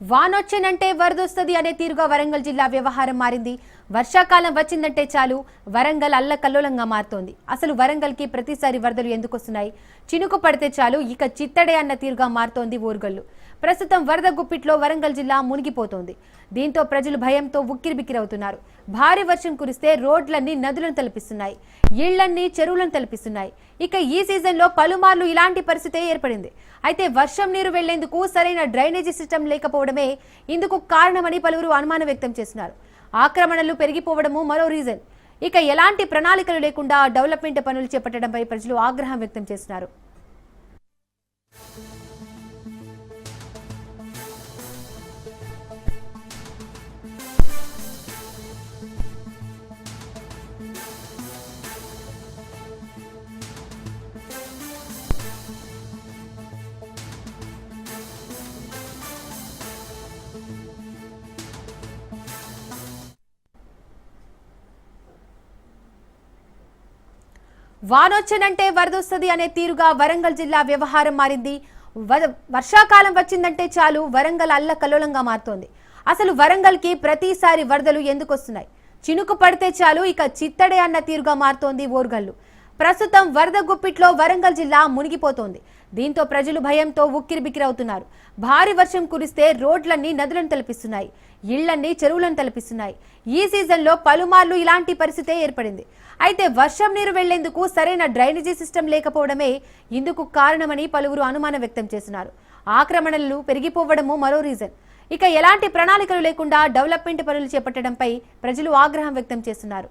వానొచ్చేనంటే వరదొస్తుంది అనే తీరుగా వరంగల్ జిల్లా వ్యవహారం మారింది. వర్షాకాలం వచ్చిందంటే చాలు వరంగల్ అల్లకల్లోలంగా మారుతోంది. అసలు వరంగల్కి ప్రతిసారి వరదలు ఎందుకు వస్తున్నాయి? చినుకు పడితే చాలు ఇక చిత్తడే అన్న తీరుగా మారుతోంది ఊరుగల్లు. ప్రస్తుతం వరద గుప్పిట్లో వరంగల్ జిల్లా మునిగిపోతోంది. దీంతో ప్రజలు భయంతో ఉక్కిరిబిక్కిరవుతున్నారు. భారీ వర్షం కురిస్తే రోడ్లన్నీ నదులను తలపిస్తున్నాయి. ఇళ్ళన్నీ చెరువులను తలపిస్తున్నాయి. ఇక ఈ సీజన్లో పలుమార్లు ఇలాంటి పరిస్థితే ఏర్పడింది. అయితే వర్షం నీరు వెళ్ళేందుకు సరైన డ్రైనేజీ సిస్టమ్ లేకపోవడమే ఇందుకు కారణమని పలువురు అనుమానం వ్యక్తం చేస్తున్నారు. ఆక్రమణలు పెరిగిపోవడము మరో రీజన్. ఇక ఎలాంటి ప్రణాళికలు లేకుండా డెవలప్మెంట్ పనులు చేపట్టడంపై ప్రజలు ఆగ్రహం వ్యక్తం చేస్తున్నారు. వానొచ్చనంటే వరదొస్తుంది అనే తీరుగా వరంగల్ జిల్లా వ్యవహారం మారింది. వ- వర్షాకాలం వచ్చిందంటే చాలు వరంగల్ అల్లకల్లోలంగా మారుతోంది. అసలు వరంగల్కి ప్రతిసారి వరదలు ఎందుకు వస్తున్నాయి చినుకు పడితే చాలు ఇక చిత్తడే అన్న తీరుగా మారుతోంది ఓర్గల్లు. ప్రస్తుతం వరద గుప్పిట్లో వరంగల్ జిల్లా మునిగిపోతోంది. దీంతో ప్రజలు భయంతో ఉక్కిరిబిక్కిరవుతున్నారు. భారీ వర్షం కురిస్తే రోడ్లన్నీ నదులను తలపిస్తున్నాయి. ఇళ్ళన్నీ చెరువులను తలపిస్తున్నాయి. ఈ సీజన్లో పలుమార్లు ఇలాంటి పరిస్థితే ఏర్పడింది. అయితే వర్షం నీరు వెళ్ళేందుకు సరైన డ్రైనేజీ సిస్టమ్ లేకపోవడమే ఇందుకు కారణమని పలువురు అనుమానం వ్యక్తం చేస్తున్నారు. ఆక్రమణలు పెరిగిపోవడము మరో రీజన్. ఇక ఎలాంటి ప్రణాళికలు లేకుండా డెవలప్మెంట్ పనులు చేపట్టడంపై ప్రజలు ఆగ్రహం వ్యక్తం చేస్తున్నారు.